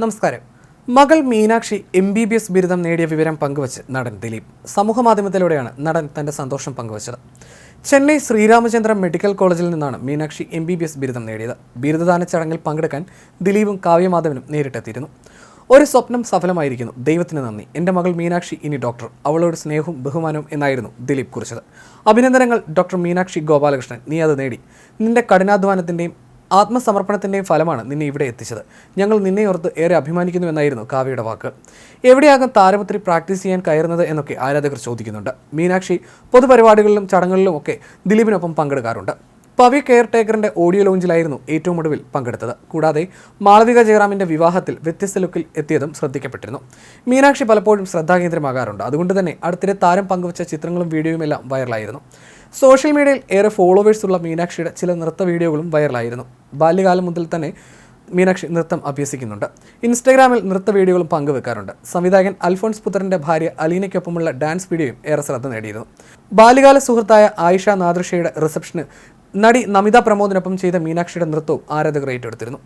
നമസ്കാരം. മകൾ Meenakshi M B B S ബിരുദം നേടിയ വിവരം പങ്കുവച്ച് നടൻ ദിലീപ്. സമൂഹമാധ്യമത്തിലൂടെയാണ് നടൻ തന്റെ സന്തോഷം പങ്കുവച്ചത്. ചെന്നൈ ശ്രീരാമചന്ദ്ര മെഡിക്കൽ കോളേജിൽ നിന്നാണ് Meenakshi M B B S ബിരുദം നേടിയത്. ബിരുദദാന ചടങ്ങിൽ പങ്കെടുക്കാൻ ദിലീപും കാവ്യമാധവനും നേരിട്ടെത്തിയിരുന്നു. ഒരു സ്വപ്നം സഫലമായിരിക്കുന്നു. ദൈവത്തിന് നന്ദി. എന്റെ മകൾ മീനാക്ഷി ഇനി ഡോക്ടർ. അവളോട് സ്നേഹവും ബഹുമാനവും എന്നായിരുന്നു ദിലീപ് കുറിച്ചത്. അഭിനന്ദനങ്ങൾ ഡോക്ടർ മീനാക്ഷി ഗോപാലകൃഷ്ണൻ. നീ അത് നേടി. നിന്റെ കഠിനാധ്വാനത്തിന്റെയും ആത്മസമർപ്പണത്തിന്റെയും ഫലമാണ് നിന്നെ ഇവിടെ എത്തിച്ചത്. ഞങ്ങൾ നിന്നെ ഓർത്ത് ഏറെ അഭിമാനിക്കുന്നു എന്നായിരുന്നു കാവ്യയുടെ വാക്ക്. എവിടെയാകും താരപുത്രി പ്രാക്ടീസ് ചെയ്യാൻ കയറുന്നത് എന്നൊക്കെ ആരാധകർ ചോദിക്കുന്നുണ്ട്. മീനാക്ഷി പൊതുപരിപാടികളിലും ചടങ്ങുകളിലും ഒക്കെ ദിലീപിനൊപ്പം പങ്കെടുക്കാറുണ്ട്. പവി കെയർ ടേക്കറിന്റെ ഓഡിയോ ലോഞ്ചിലായിരുന്നു ഏറ്റവും ഒടുവിൽ പങ്കെടുത്തത്. കൂടാതെ മാളവിക ജയറാമിന്റെ വിവാഹത്തിൽ വ്യത്യസ്ത ലുക്കിൽ എത്തിയതും ശ്രദ്ധിക്കപ്പെട്ടിരുന്നു. മീനാക്ഷി പലപ്പോഴും ശ്രദ്ധാകേന്ദ്രമാകാറുണ്ട്. അതുകൊണ്ട് തന്നെ അടുത്തിടെ താരം പങ്കുവച്ച ചിത്രങ്ങളും വീഡിയോയും എല്ലാം വൈറലായിരുന്നു. സോഷ്യൽ മീഡിയയിൽ ഏറെ ഫോളോവേഴ്സ് ഉള്ള മീനാക്ഷിയുടെ ചില നൃത്ത വീഡിയോകളും വൈറലായിരുന്നു. ബാല്യകാലം മുതൽ തന്നെ മീനാക്ഷി നൃത്തം അഭ്യസിക്കുന്നുണ്ട്. ഇൻസ്റ്റാഗ്രാമിൽ നൃത്ത വീഡിയോകളും പങ്കുവെക്കാറുണ്ട്. സംവിധായകൻ അൽഫോൺസ് പുത്രന്റെ ഭാര്യ അലീനയ്ക്കൊപ്പമുള്ള ഡാൻസ് വീഡിയോയും ഏറെ ശ്രദ്ധ നേടിയിരുന്നു. ബാല്യകാല സുഹൃത്തായ ആയിഷ നാദൃഷയുടെ റിസപ്ഷന് നടി നമിത പ്രമോദിനൊപ്പം ചെയ്ത മീനാക്ഷിയുടെ നൃത്തവും ആരാധകർ ഏറ്റെടുത്തിരുന്നു.